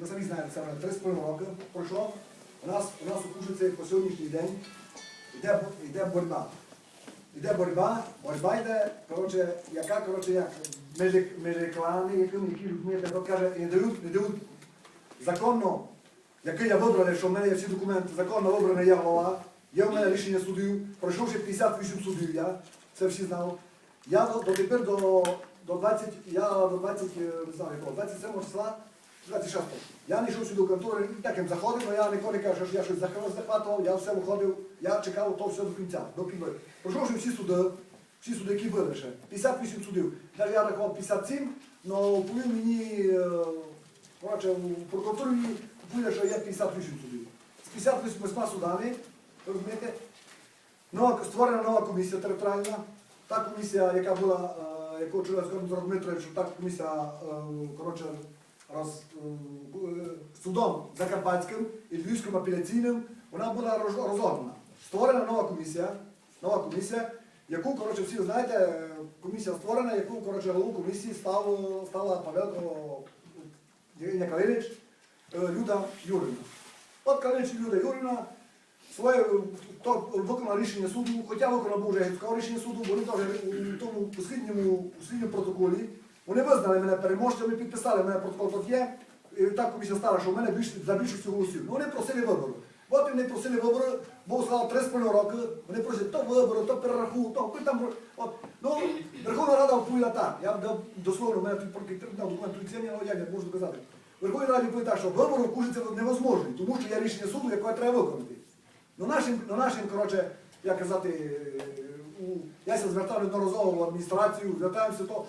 ви самі знаєте, це з половиною роки пройшло. У нас, у нас у Кушиці по сьогоднішній день йде, йде боротьба. Йде боротьба, боротьба йде, коротше, яка, коротше, як між, реклами, якими, які людьми, так каже, не дають, не дають законно, який я вибраний, що в мене є всі документи, законно вибраний я голова, є в мене рішення судів, пройшовши 58 судів, я це всі знав. Я до, до тепер до, до 20, я до 20, е, не знаю, якого, 27 числа, 26 Я не йшов сюди до контори, таким заходив, але я ніколи не кажу, що я щось захват- захватував, я все виходив, я чекав то все до кінця, до кінця. Пройшовши всі суди, всі суди, які були ще, 58 судів. Навіть я рахував 57, але повів мені, коротше, у прокуратурі повідомили, що є 58 судів. З 58 судами, розумієте, нова, створена нова комісія територіальна. Та комісія, яка була, яку Скорб Дмитрович, та комісія, е, коротше, роз, е, судом Закарпатським і Львівським апеляційним, вона була роз- розорвана. Створена нова комісія, нова комісія, яку, коротше, всі знаєте, е, комісія створена, яку, коротше, голову комісії став, стала Павелко Калинич, е, Люда Юрівна. От Калинич Люда Юрівна своє е, то виконала рішення суду, хоча виконав був вже рішення суду, вони теж у тому послідньому, послідньому протоколі, вони визнали мене переможцями, підписали мене протокол тут є. І так комісія стала, що в мене більше, за більшістю голосів. Ну вони просили вибору. От вони просили вибору, Бог сказав, три з половиною роки, вони просять то вибору, то перерахунок, то хоч там. От. Ну, Верховна Рада відповіла так. Я дословно, у мене тут документ ліцензія, але я не можу доказати. Верховна Рада відповіла так, що вибору в Кужиці невозможно, тому що є рішення суду, яке треба виконати. Ну нашим, ну нашим, коротше, як казати, е, у, я звертав неодноразово в адміністрацію, звертаємося, то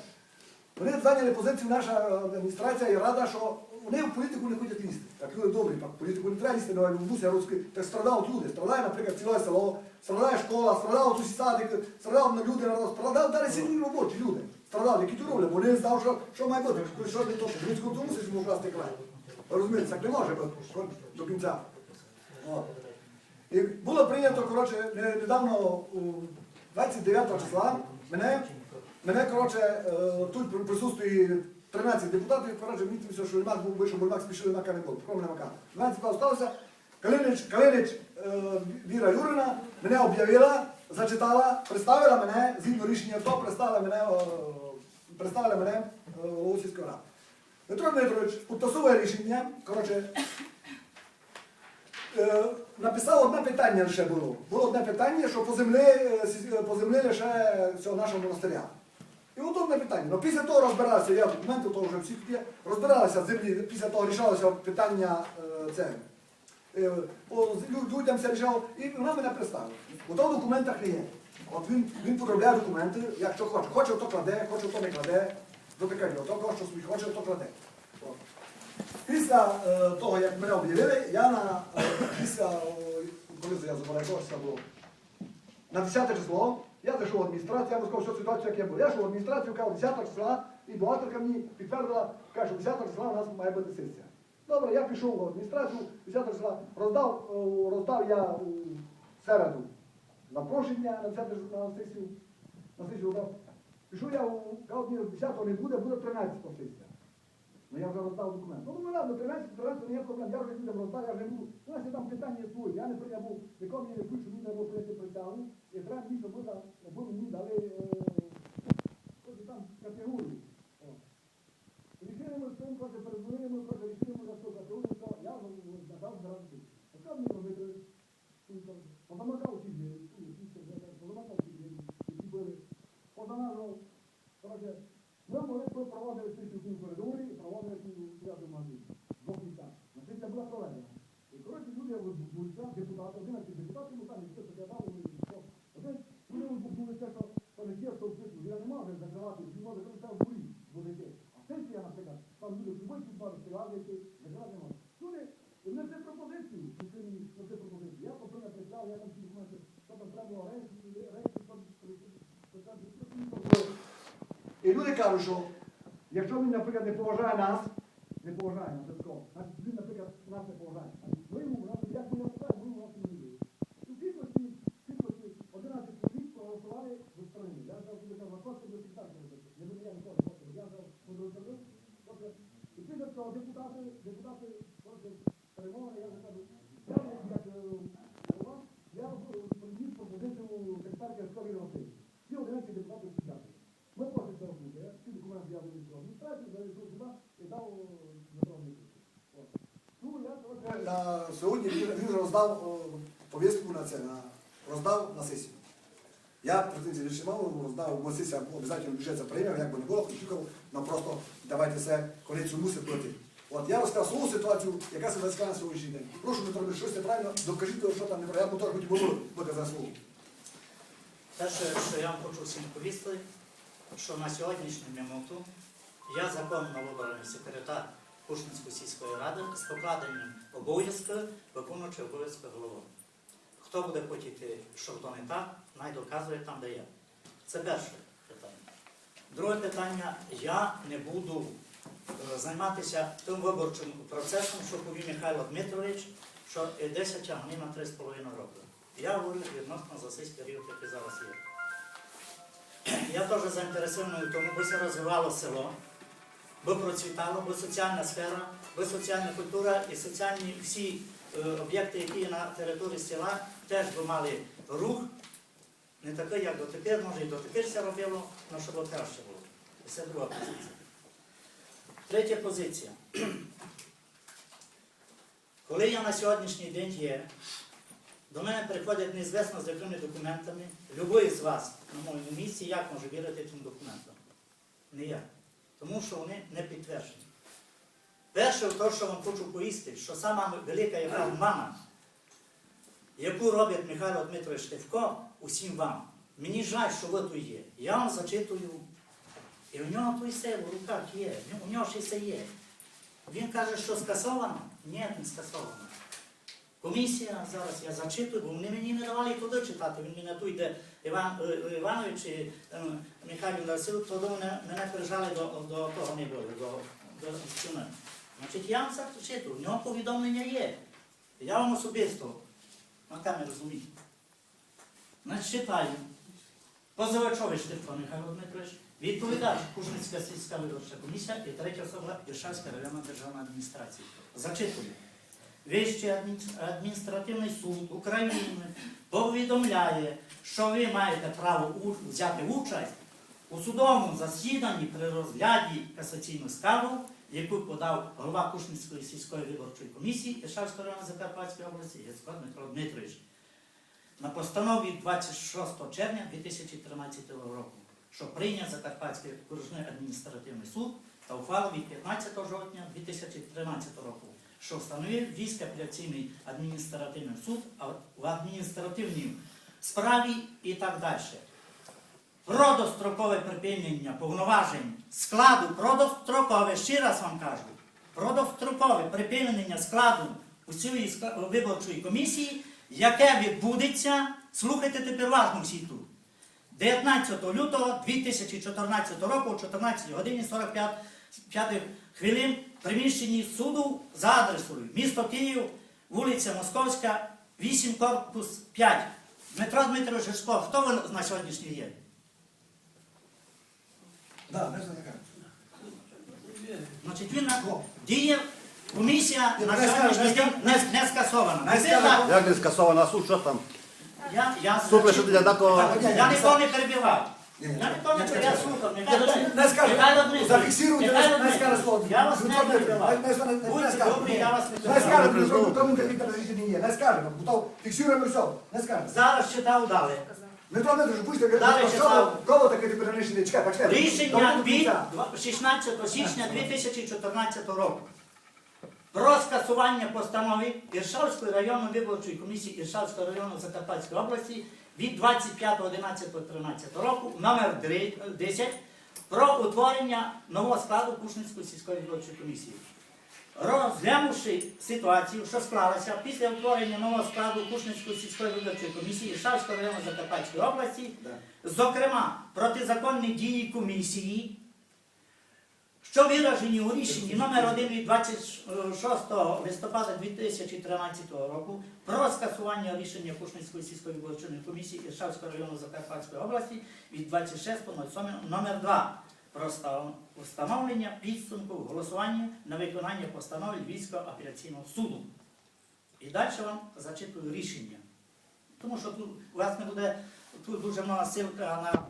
вони зайняли позицію, наша адміністрація і рада, що вони в політику не хочуть лізти. Так люди добрі, так в політику не треба лізти, але в мусі русський. Так страдають люди, страдає, наприклад, ціле село, страдає школа, страдають усі садики, страдають на люди, страдають далі сильні робочі люди. Страдають, які тут роблять, бо вони знав, що, що має бути. Що не то, людську тому мусиш йому вкласти край. Розумієте, так не може бути до кінця. От. І було прийнято, коротше, недавно, 29 числа, мене, мене коротше, е, тут при присутствии 13 депутатів, коротше, все, що Лимак був вийшов, бо Лимак спішив, Лимака не було, кроме Лимака. 12 депутатів сталося, Калинич, Калинич е, Віра Юрина мене об'явила, зачитала, представила мене, згідно рішення то, представила мене, е, представила мене у сільської ради. Петро Дмитрович підтасовує рішення, коротше, написав одне питання лише було. Було одне питання, що по землі, по землі лише цього нашого монастиря. І от одне питання. Ну, після того розбиралися, я документи того вже всі є, розбиралися землі, після того рішалося питання е, це. е, лю- людям все рішав, і вона мене представила. У того документах не є. От він, він подробляє документи, як що хоче. Хоче, то кладе, хоче, то не кладе. Дотикає, то кого, що собі хоче, то кладе. От. Після е, того, як мене об'явили, я на е, після, е, це я забираю, якого числа було, на 10 число, я зайшов в адміністрацію, я розказав всю ситуацію, як я був. Я йшов в адміністрацію, кажу, 10 числа, і бухгалтерка мені підтвердила, каже, що 10 числа у нас має бути сесія. Добре, я пішов в адміністрацію, 10 числа роздав, е, роздав я у середу запрошення на 10 числа на сесію, на сесію роздав. Пішов я, у- кажу, ні, 10 не буде, буде 13 сесія. Ну я вже роздав документ. Ну, ну ладно, 13, 13 не є проблем, я вже людям роздав, я вже буду. У нас є там питання свої. Я не при- я був, нікому не пишу, мені треба прийти притягу. І треба мені, щоб ви мені дали е, там категорії. О. Рішили ми з тим, каже, передзвонили ми, каже, рішили ми за цю категорію, я задав зразу. Сказав мені робити, позамикав ці двері, позамикав ці двері, які були, позамазав, коротше, ми могли б проводили сесію в цьому коридорі і проводили сесію в дев'ятому магазині. В двох місцях. На сесія була проведена. І коротше люди вулиця, депутати, 11 депутатів, ну там і все таке дало, і все. Один люди вибухнулися, що то не ті, хто вписку, я не можу закривати, не можу, коли там в дворі буде йти. А сесія, наприклад, там люди любить підбори, співати, закривати не можуть. Люди, внесли пропозицію, внесли мені внесли пропозицію. Я попри прислав, я там всі документи, що там треба було рейс, рейс, що там, кажуть, що якщо він, наприклад, не поважає нас, не поважає нас він, наприклад, нас не поважає. Значить, ми йому, нас, як ми його поважаємо, ми йому нас не любимо. У кількості, кількості 11 чоловік проголосували за сторони. Я взяв собі там Вакоцький до секретаря, не буду я ніколи, я взяв подругу. І після цього депутати, депутати перемога, я вже кажу, я як е, голова, я приніс пропозицію секретарки Арткові Васильовича. Всі 11 депутатів сидять. Ми просимо це робити. Я всі документи я вивіз до адміністрації, завезу сюди і дав направлення. Ну, я коротше, на сьогодні він, він роздав повістку на це, на, роздав на сесію. Я претензії не мав, роздав, бо сесія обов'язково бюджет це прийняв, як би не було, очікував, на просто давайте це коаліцію мусить платити. От я розказав свою ситуацію, яка ситуація на сьогоднішній день. Прошу Ілліч, щось неправильно, докажіть, що там неправильно, я теж потім буду виказати свого. Перше, що я вам хочу всім повісти, що на сьогоднішню минуту я законно обраний секретар Кушницької сільської ради з покладенням обов'язку виконуючи обов'язки голови. Хто буде хотіти, що то не так, най доказує там, де є. Це перше питання. Друге питання, я не буду е, займатися тим виборчим процесом, що повів Михайло Дмитрович, що йдеться тягне на 3,5 роки. Я говорю відносно за цей період, який зараз є. Я теж заінтересований в тому, би розвивало село, би процвітало, би соціальна сфера, би соціальна культура і соціальні всі е, об'єкти, які є на території села, теж би мали рух, не такий, як дотепер, може і дотепер це робило, але щоб краще було. Це друга позиція. Третя позиція. Коли я на сьогоднішній день є, до мене приходять неізвісно з якими документами. Любой з вас на моєму місці, як може вірити тим документам? Не я. Тому що вони не підтверджені. Перше, то, що вам хочу поїсти, що сама велика яка мама, яку робить Михайло Дмитрович Штевко, усім вам. Мені жаль, що ви тут є. Я вам зачитую. І в нього то і все в руках є. У нього ще все є. Він каже, що скасовано? Ні, не скасовано. Комісія, зараз я зачитую, бо вони мені не давали туди читати. Він мене тут йде Іван Іванович і Михайло Васильович, туди мене, мене прижали до, до того не було, до, до стіни. Значить, я вам це зачитую, в нього повідомлення є. Я вам особисто на камеру розумію. Значить, читаю. Позивачович Штефан Михайло Дмитрович, відповідач Кужницька сільська виборча комісія і третя особа Іршавська районна державна адміністрація. Зачитую. Вищий адміністративний суд України повідомляє, що ви маєте право взяти участь у судовому засіданні при розгляді касаційної скарги, яку подав голова Кушницької сільської виборчої комісії Іршавського району Закарпатської області Яцько Дмитро Дмитрович на постанові 26 червня 2013 року, що прийняв Закарпатський окружний адміністративний суд та ухвалу від 15 жовтня 2013 року, що встановив військ апеляційний адміністративний суд в адміністративній справі і так далі. Про дострокове припинення повноважень складу, про дострокове, ще раз вам кажу, про дострокове припинення складу усієї виборчої комісії, яке відбудеться, слухайте тепер уважно всі тут, 19 лютого 2014 року о 14 годині 45 5 хвилин в приміщенні суду за адресою місто Київ, вулиця Московська, 8 корпус 5. Дмитро Дмитрович Жишко, хто ви на сьогоднішній є? Да, не. Значить, він на діє комісія на сьогоднішній день не, не скасована. не Ви Як не скасована суд, що там? Я, я, Суд лише для такого. Я нікого не перебивав. Ні, ні, Я нікого не. Я слухав. Не скаже, зафіксируйте, не скаже слово. Я вас не перебивав. не- не- не- не Будьте скаже. добрі, я вас не Не скаже, Дмитро, тому кому какие-то рішення є, не скаже, бо то фіксуємо все, не скаже. Зараз читав далі. Дмитро Дмитрович, будьте, Далі що читав. кого таке тепер рішення? Чекай, почекай. Рішення від 16 січня 2014 року про скасування постанови Іршавської районної виборчої комісії Іршавського району Закарпатської області від 25.11.13 року номер 10 про утворення нового складу Кушницької сільської виборчої комісії. Розглянувши ситуацію, що склалася після утворення нового складу Кушницької сільської виборчої комісії Шавського району Закарпатської області, Да. зокрема протизаконні дії комісії, що виражені у рішенні номер 1 від 26 листопада 2013 року про скасування рішення Кушницької сільської виборчої комісії Іршавського району Закарпатської області від 26.07 номер 2 про встановлення підсумку голосування на виконання постанови Львівського апеляційного суду. І далі вам зачитую рішення. Тому що тут у вас не буде тут дуже мала силка на...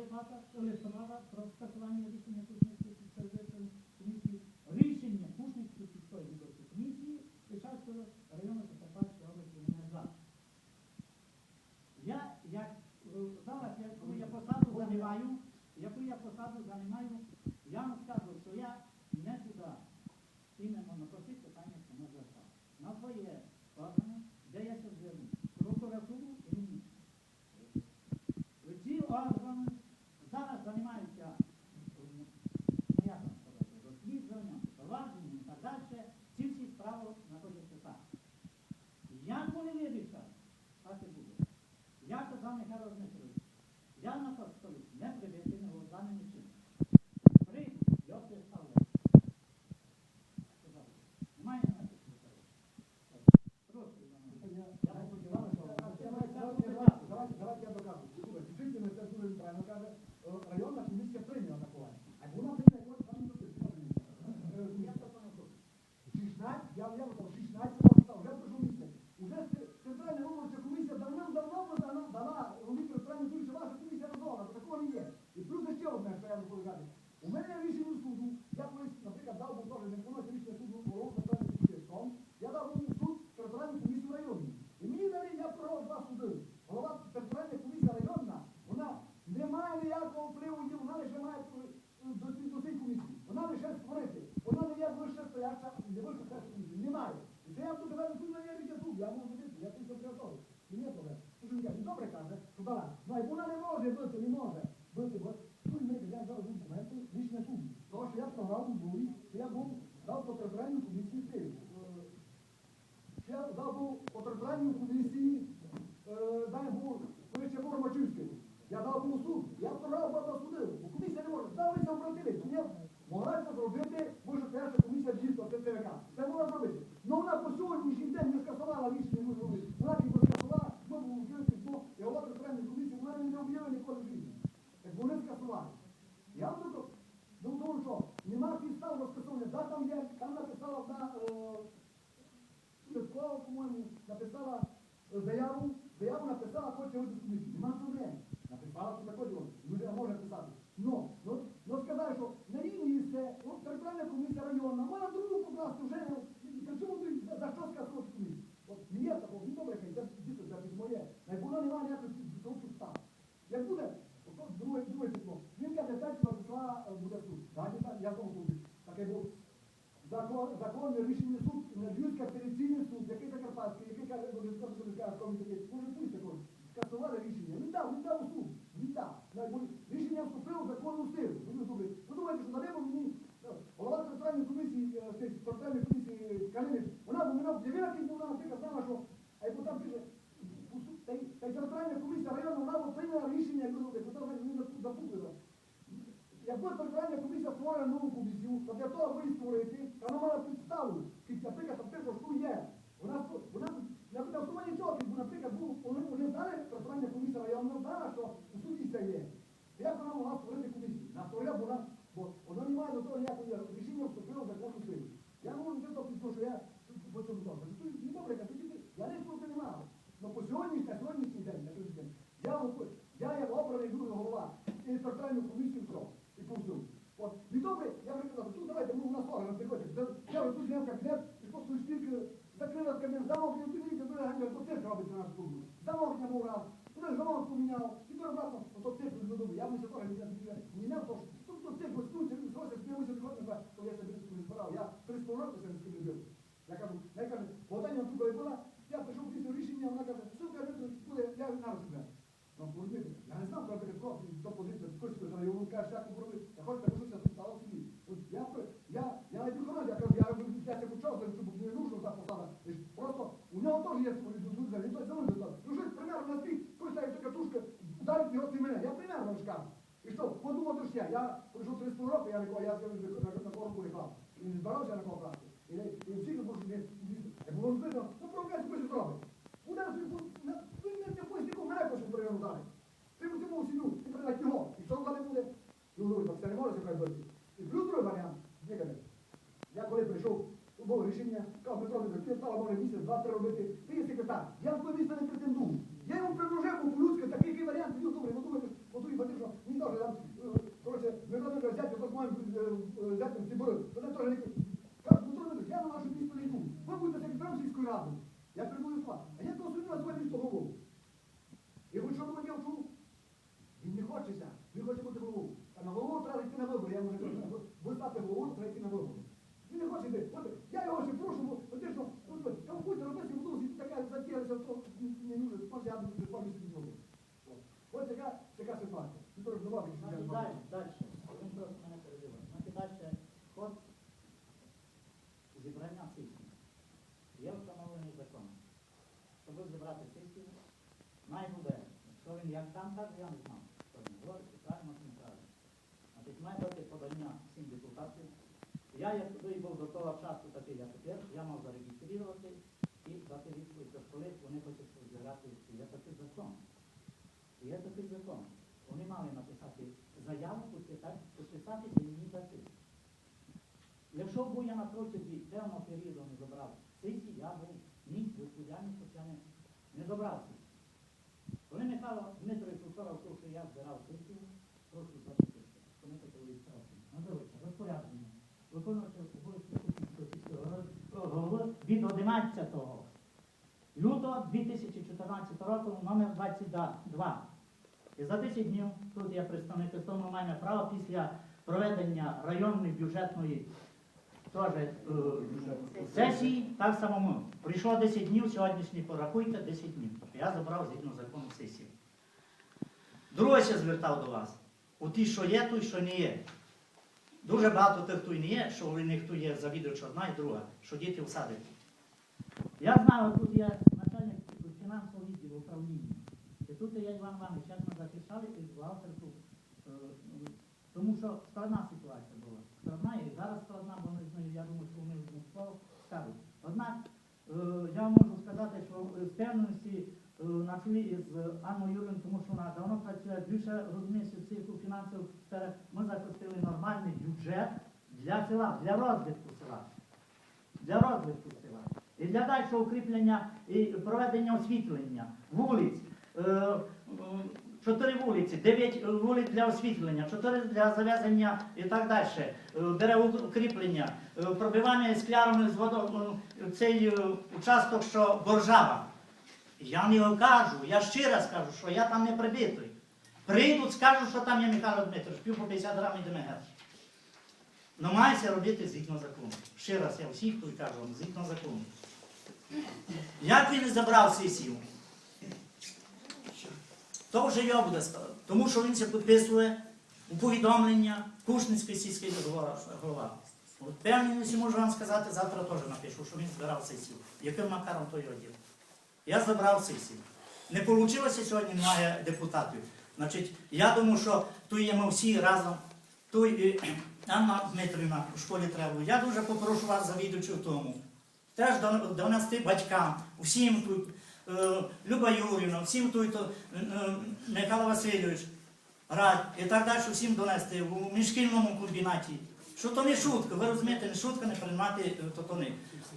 विभागात केवळ समाजात प्रस्तवानी Alabama government чоловік, я був дав потрапляння комісії Києві. Е, я дав потрапляння комісії е, Дайбур, Вище Бормачівський. Я дав голосу, я вторав не буде, то друге, друге письмо. Він каже, 5 числа е, буде суд. Далі я знову буду. Таке був закон, законне рішення суд, Львівський апеляційний суд, який Закарпатський, який каже, Львівська комітет, 3,5 роки, я не я на, на корпу не клав. І не збирався на кого брати. І, і всі не можуть, не було видно, ну провокацію хоче зробити. Удар собі, він не якось нікого мене хоче прийняти ударити. Ти в цьому сім'ю, ти прийняти його. І що вона не буде? Ну, ну, так це не може себе бити. І плюс другий варіант, Ніколи. Я коли прийшов, було рішення, сказав Петро Петрович, ти стала може місяць, два-три робити, ти є секретар. Я в твоє місце не претендую. Я йому предложив був по-людськи, такий який варіант, ну добре, ну думаєте, ну тут фактично, мені теж там, е, коротше, ми зробимо взяти, то з моїм е, взятим ці бори. Мене теж не Кажуть, Петро Петрович, я на ваше місто не йду. Ви будете секретарем сільської ради. Я прибуду з вас. А я того собі на своє місто голову. І ви що думаєте, я вчу? Він не хочеться, він хоче бути головою. А на голову треба йти на вибори. Я можу кажу, ви стати головою, треба йти на вибори. Він не хоче йти. От я його ще прошу, бо фактично, кавкуйте робити, бо тут така затіялася, то не нужно, може я буду два місяці знову. Ось така, така ситуація. Ти теж добавиш, що я Значить, зроблю. далі, далі. Він просто мене перебиває. Значить, далі ход зібрання сесії. Є встановлений закон. Щоб зібрати сесію, має буде. Якщо він як там каже, я не знав. Що він говорить, чи правильно, чи неправильно. Значить, має бути подання всім депутатів. Я, як тоді був до того часу, такий як тепер, я мав зареєструвати і дати відповідь, що коли вони хочуть збирати, є такий закон. Є такий закон. Вони мали написати заяву, підписати, підписати і її дати. Якщо б я на протязі певного періоду не забрав сесії, я був міг відповідальність, хоча не, не забрав сесії. Коли Михайло Дмитрович вчора вчив, що я збирав сесію, прошу запитати, вони почали відставити. Називається розпорядження. Виконуючи обов'язки Купівського сільського голови від 11 лютого 2014 року, номер 22. І за 10 днів, тут є представник, в тому маємо право після проведення районної бюджетної теж, е, сесії, так само. Прийшло 10 днів, сьогоднішній порахуйте 10 днів. Я забрав згідно закону сесії. Друге ще звертав до вас. У ті, що є, той, що не є. Дуже багато тих, хто не є, що у них тут є завідувач одна і друга, що діти всадять. Я знаю, тут є начальник фінансового відділу управління. І тут я Іван Іванович, як ми захищали і бухгалтерку, е, тому що складна ситуація була. Складна і зараз складна, бо ми з нею, я думаю, що вони слово скажуть. Однак е, я вам можу сказати, що з певності е, на чолі із Анною Юрієм, тому що вона давно працює, більше розуміє в цих фінансових сферах, ми захистили нормальний бюджет для села, для розвитку села. Для розвитку для дальшого укріплення і проведення освітлення вулиць. Е, Чотири вулиці, дев'ять вулиць для освітлення, чотири для зав'язання і так далі. Е, Бере укріплення, е, пробивання склярами з водом, е, цей участок, що боржава. Я не кажу, я ще раз кажу, що я там не прибитий. Прийдуть, скажуть, що там є Михайло Дмитрович, пів по 50 грамів ДМГ. Ну мається робити згідно закону. Ще раз я всіх кажу згідно закону. Як він забрав сесію? То вже його буде ставити. Тому що він це підписує у повідомлення Кушницької сільської голова. Певністю можу вам сказати, завтра теж напишу, що він збирав сесію. Яким макаром то його діло? Я забрав сесію. Не вийшло сьогодні, немає депутатів. Значить, я думаю, що тут є ми всі разом. Тут і Анна Дмитрівна у школі треба. Я дуже попрошу вас завідувачу в тому. Теж до- донести батькам, всім тут, е, Люба Юрівна, всім тут, е, Михайло Васильович, Радь і так далі, всім донести у міжшкільному комбінаті. Що то не шутка, ви розумієте, не шутка не приймати е, то, не.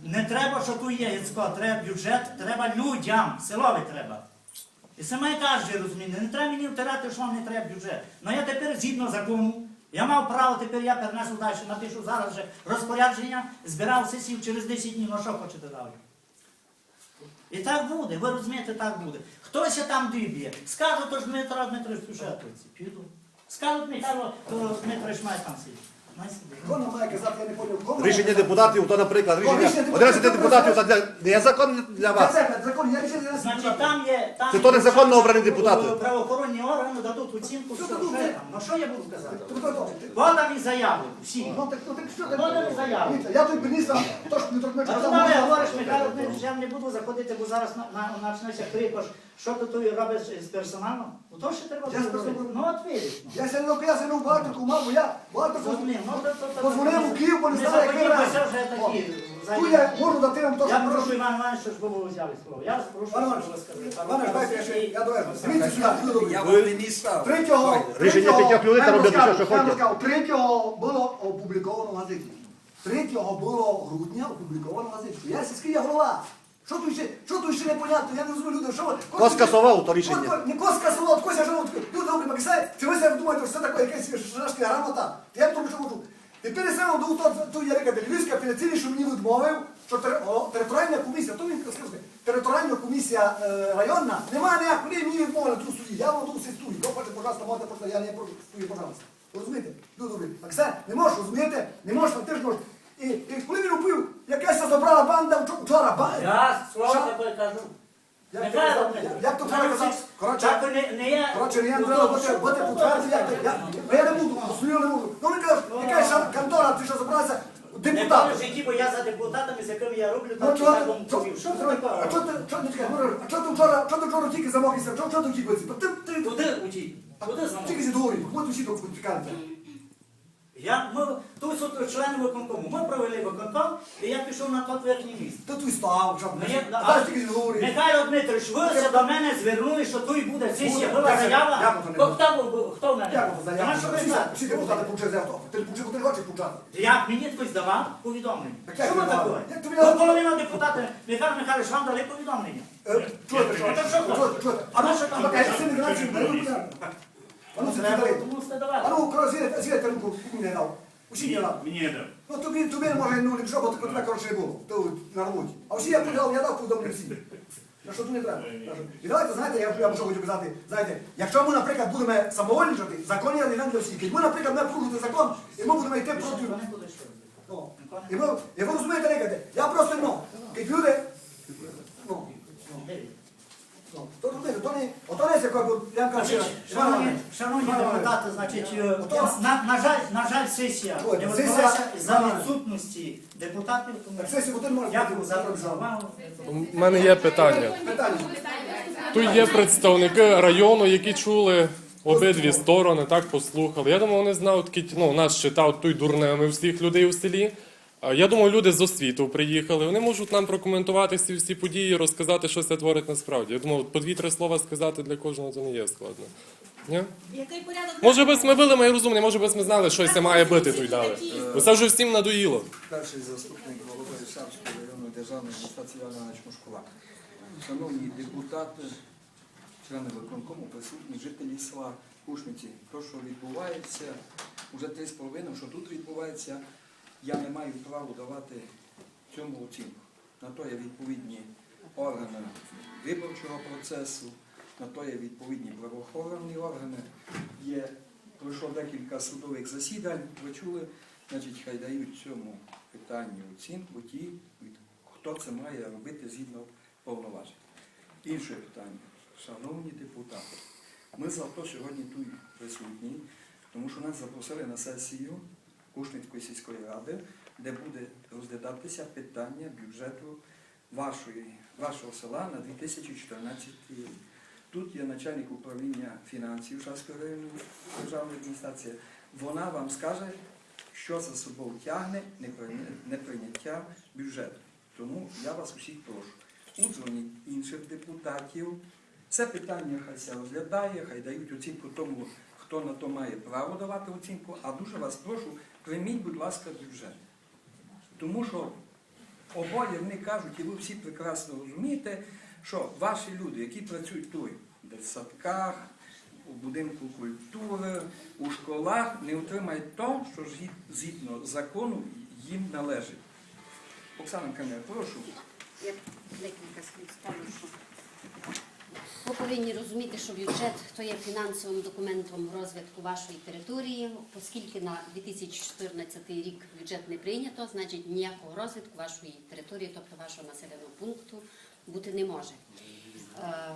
Не треба, що тут є гіцько, треба бюджет, треба людям, селові треба. І саме каже, розумієте, не треба мені втирати, що вам не треба бюджет. Ну я тепер згідно закону, я мав право, тепер я перенесу далі, напишу зараз же розпорядження, збирав сесію через 10 днів, ну що хочете далі? І так буде, ви розумієте, так буде. Хтось там диб'є. Скажуть, то ж Дмитро Дмитрович Пішетовці, піду. Скажуть, Михайло то Дмитрович має там сидіти. Має має казати, я не поняв, кому? рішення депутатів, то, наприклад, Рішення рішення депутатів 11 депутатів, та для, не закон для вас. себе, закон, я рішення не Значить, там є... Там Це то є незаконно обрані депутати. Правоохоронні органи дадуть оцінку, Що що, дадуть? що. Ну що я буду казати? Подані заяви, всі. Ну так, ну так що Ну, не заяву. Я тут приніс вам, то ж не трохи А куди ви говориш, Михайло Михайло Дмитрович, я не буду заходити, бо зараз на, на, почнеться крикош, що ти тут робиш з персоналом? Ну то ще треба Я з зробити. персоналом. Ну от видиш. ну. Я пояснив бухгалтерку, маму, я бухгалтерку Зрозумів, ну, то- то- то- позвонив у Київ, бо не Не знаю, який раз. бо вже такі. Ту я можу дати вам то, Я що прошу Іван Іванович, щоб ви взяли слово. Я вас прошу, Пане Іванович, ви сказали. Пане Іванович, дайте я ще, я доведу. Дивіться сюди, люди добрі. Я вам не мішав. Третього, Рішення третього- п'ятьох людей я вам робити розкажу, все, що я вам хочуть. розкажу. Третього було опубліковано в газеті. Третього було грудня опубліковано в газеті. Я сільський голова. Що тут ще, що тут ще непонятно? Я не розумію, люди, що ви... Хто скасував то рішення? От, Не хто скасував, я живу. Люди добрі, Максай, чи ви себе думаєте, що це таке якась шашка грамота? Я тому що можу. Тепер я до того, ту є яка Львівська апеляційний, що мені відмовив, що тер- о, територіальна комісія, то він скажете, територіальна комісія е, районна, немає ніякої, ні, мені відмовили тут суді. Я вам тут все стую. Хто хоче, пожалуйста, можете просто, я не прошу, стую, пожалуйста. Розумієте? Люди добрі. Максай, не можеш, розумієте? Не можеш, ти ж можеш. І, і коли він упив, якась забрала банда вчора, ба- Я слово таке кажу. Як то Як то вчора казав? Коротше, не, не. Коротше, не треба бути, бути ви як говорите? я, я, не буду, послухаю не можу. Ну, вони кажуть, яка ж контора, ти що забрався, Не депутат. в житті, бо я за депутатами, з якими я роблю, Ну, чого я ти, вам повів. Що ти а чого ти, чого- не ну, а чого ти вчора, чого ти вчора тільки замовився, чого ти оці? Ти, ти, Куди учіть? Куди знамовити? тільки зі дворі, кому ти всі тут чекаєте? Я, ми, тут суто члени виконкому. Ми провели виконком, і я пішов на тот верхнє місце. Ти тут став, що Ну, я- а. Михайло Дмитрович, ви все до мене звернули, що тут буде сесія, Буде. була заява. Як Хто, хто, був- хто в мене? Що ви Всі- знаєте. Всі депутати получили заяву. Ти получив, ти не хочеш получати. Як мені хтось давав повідомлення? Так як Що ви ви давали? таке? Як тобі давали? половина депутатів, Михайло Михайлович, вам дали повідомлення. Е, Чуєте, що? Чуєте, чуєте? А ну що там, це не ну, це Треба, цікаві. тому сте А давати. ну, коли зірете, зірете руку, мені не дав. Усі не дав. Мені не дав. Ну тобі, тобі може ну ліпше, бо тебе коротше не було. Тут на роботі. А всі я подав, я дав повідомлення всі. На що тут не треба. На що? І давайте, знаєте, я, я вам що хочу казати, знаєте, якщо ми, наприклад, будемо самовольничати, закон є один для всіх. Якщо ми, наприклад, не порушувати закон, і ми будемо йти проти. Не. Ну, і ви, і ви розумієте, некаде, я просто, ну, як люди, ну, ну, Шановні, Іван шановні депутати, значить, на, на жаль, на жаль, сесія не відбулася за відсутності депутатів. Тому Дякую за увагу. У мене є питання. Тут є представники району, які чули обидві сторони, так послухали. Я думаю, вони знають, ну, нас читав той дурними всіх людей у селі. Я думаю, люди з освіту приїхали. Вони можуть нам прокоментувати всі всі події, розказати, що це творить насправді. Я думаю, по дві-три слова сказати для кожного це не є складно. Ні? Який порядок? Може би ми були мої розумні, може би ми знали, що це має бути тут далі. Бо це вже всім надоїло. Перший заступник голови Шарської районної державної адміністрації Івана Іванович Мушкула. Шановні депутати, члени виконкому, присутні жителі села Кушниці, то, що відбувається, вже три з половиною, що тут відбувається, я не маю права давати цьому оцінку. На то є відповідні органи виборчого процесу, на то є відповідні правоохоронні органи. Є пройшло декілька судових засідань, ви чули, значить, хай дають цьому питанню оцінку ті, хто це має робити згідно повноважень. Інше питання. Шановні депутати, ми за то сьогодні тут присутні, тому що нас запросили на сесію Кушницької сільської ради, де буде розглядатися питання бюджету вашої, вашого села на 2014 рік. Тут є начальник управління фінансів Шарської районної державної адміністрації. Вона вам скаже, що за собою тягне неприйня- неприйняття бюджету. Тому я вас усіх прошу. Удзвоніть інших депутатів. Це питання хай ся розглядає, хай дають оцінку тому, хто на то має право давати оцінку. А дуже вас прошу, прийміть, будь ласка, бюджет. Тому що обоє вони кажуть, і ви всі прекрасно розумієте, що ваші люди, які працюють тут, в дитсадках, у будинку культури, у школах, не отримають то, що згідно закону їм належить. Оксана Кам'я, прошу. Я декілька слів скажу, що ви повинні розуміти, що бюджет то є фінансовим документом розвитку вашої території, оскільки на 2014 рік бюджет не прийнято, значить ніякого розвитку вашої території, тобто вашого населеного пункту, бути не може. Е,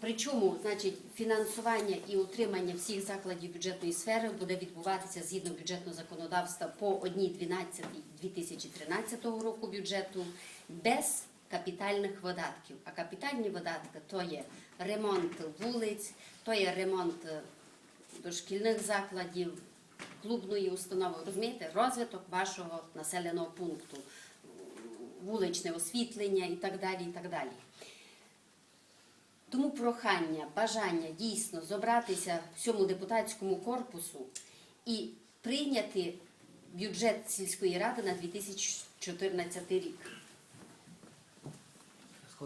Причому, значить, фінансування і утримання всіх закладів бюджетної сфери буде відбуватися згідно бюджетного законодавства по 1.12.2013 року бюджету без капітальних видатків. А капітальні видатки то є ремонт вулиць, то є ремонт е, дошкільних закладів, клубної установи. Розумієте, розвиток вашого населеного пункту, вуличне освітлення і так далі. І так далі. Тому прохання, бажання дійсно зібратися всьому депутатському корпусу і прийняти бюджет сільської ради на 2014 рік.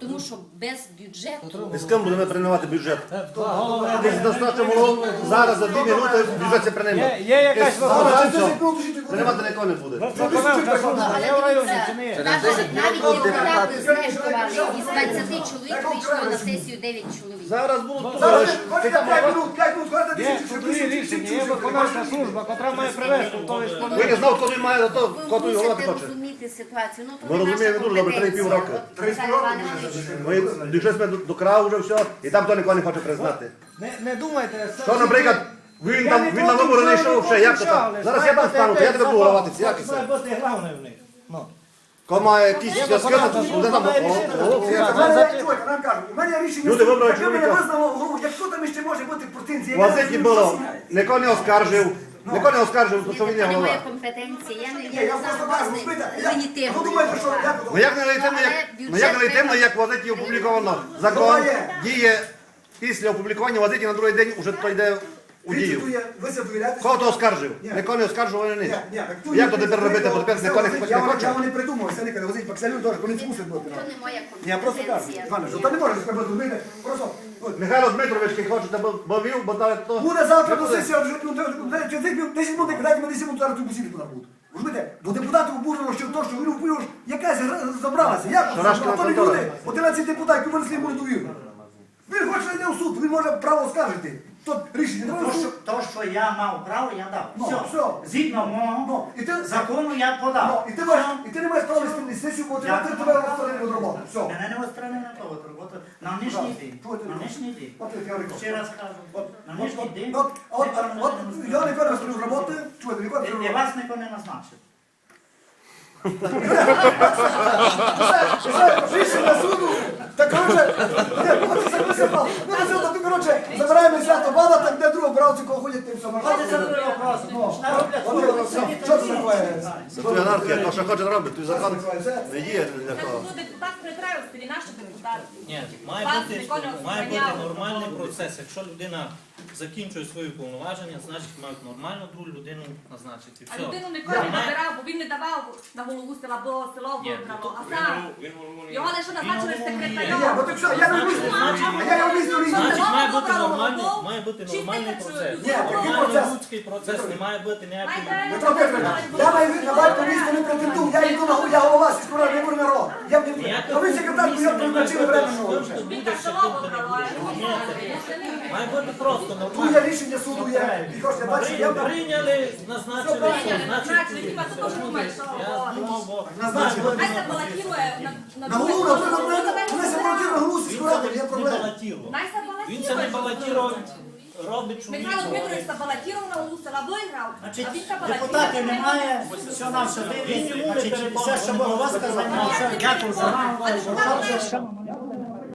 Тому що без бюджету І з ким будемо приймати бюджет? Десь достатньо було зараз за дві минути бюджет це приймемо. Є, є якась Зараз вимога. Приймати нікого не буде. Виконавча в районі чи не є? навіть, навіть депутати зрештували із 20 чоловік прийшло на сесію 9 чоловік. Зараз будуть Зараз теж. хочете 5 минут, 5 минут, хочете Є тисячу, рішення, є виконавча служба, яка має привести в той Ви не знав, він має, то Ви хто той голова мусите хоче. Розуміти ситуацію. Ну, то Ми не наша дуже добре, три пів компетенція. роки. От Три Михайло роки Іванович, Ми дійшли ми до, до краю вже все, і там то нікого не хоче признати. Не, не думайте. Що, наприклад, він Я там не він на проти, вибори не йшов, ви ще як то помічали. там. Зараз я там Знаєте, стану, то я тебе буду головати, як це? має бути головне в них. Ну. Кого якісь зв'язки, то буде там. о, о. У мене, чуєте, нам кажуть, у мене рішення. Люди вибрали мене чоловіка. визнало голову. Якщо там ще може бути претензії, В газеті було, нікого не оскаржив, нікого не оскаржує, що він є голова. компетенція. Я не я я не просто кажу, я- ви думаєте, що я Ну як не легітимно, як, ну як не легітимно, як в газеті опубліковано. Закон діє після опублікування в газеті на другий день уже то йде у дію. Ви це? Кого то оскаржив? Ні. Не оскаржували Ні, ні. ні, Як то тепер робити, бо тепер ніхто не хоче- я не? Я вони придумав, це не коли возить пакселю, теж вони мусить бути. Це не моя Ні, я просто кажу, компетенція. Іване, що то не може сказати, розумієте? Просто, Михайло Дмитрович, який хоче, бо, бо вів, бо дали то. Буде завтра до сесії, ну, де- де- 10 минут, дайте мені 10 минут, зараз тут усі депутати будуть. Розумієте? Бо депутати обурили, що то, що він вплив, якась забралася. Як? Шарашкіна А то не люди, 11 депутатів, вони слід буде довірно. Він хоче йде в суд, він може право скаржити. То рішення, То, давай в що, то, що я мав право, я дав. Ну, все. все. Згідно мого Ну, і ти- закону я Ну, подав. і ти маєш, і ти не маєш права вести сесію, бо ти Я- ти тебе розставили від роботи. Все. Мене не відстранили на того роботу. На нинішній день. На ну? нинішній день. От я. Ще раз кажу. На От, от, день. от, от, от, я не кажу, роботи, чуєте, не що І- І вас ніхто не назначив. Рішення суду, так коротше, все. Ну, це коротше, забираємо свято бала, так де другого брав, кого ходять, тим все другий. Що це таке? Це твоя анархія, то що хоче робити, той закон не діє для Так того. Ні, має бути, має бути нормальний процес. Якщо людина закінчує свої повноваження, значить мають нормально другу людину назначити. А Все. людину ніколи не набирав, бо він не давав на голову села, бо село Ні, вибрало. А він сам він не- його лише назначили Ні, секретарем. бо так що, я не я не Що Значить, має бути нормальний, має бути нормальний процес. Ні, який Нормальний процес? людський процес, не має бути. Петро Петрович, я маю на місто не претендую, я йду на я голова сільської ради, виборний народ. Я б не а ви секретарку, я призначили временно. Він так село вибрало, а його Має бути просто Є рішення суду, є, і хочете бачити, я При- Прийняли, назначили, значить, теж думаєш, що я думав, бо Назначили. Хай це балотірує на- На голову, на голову, вони се балотують на голову сільської ради, є він не проблема. се Він це не робить, що Михайло він Дмитрович се балотував на голову виграв. Значить, А він балотував. депутатів немає, все нам все дивиться. Значить, все, що було сказано, все, дякую за увагу.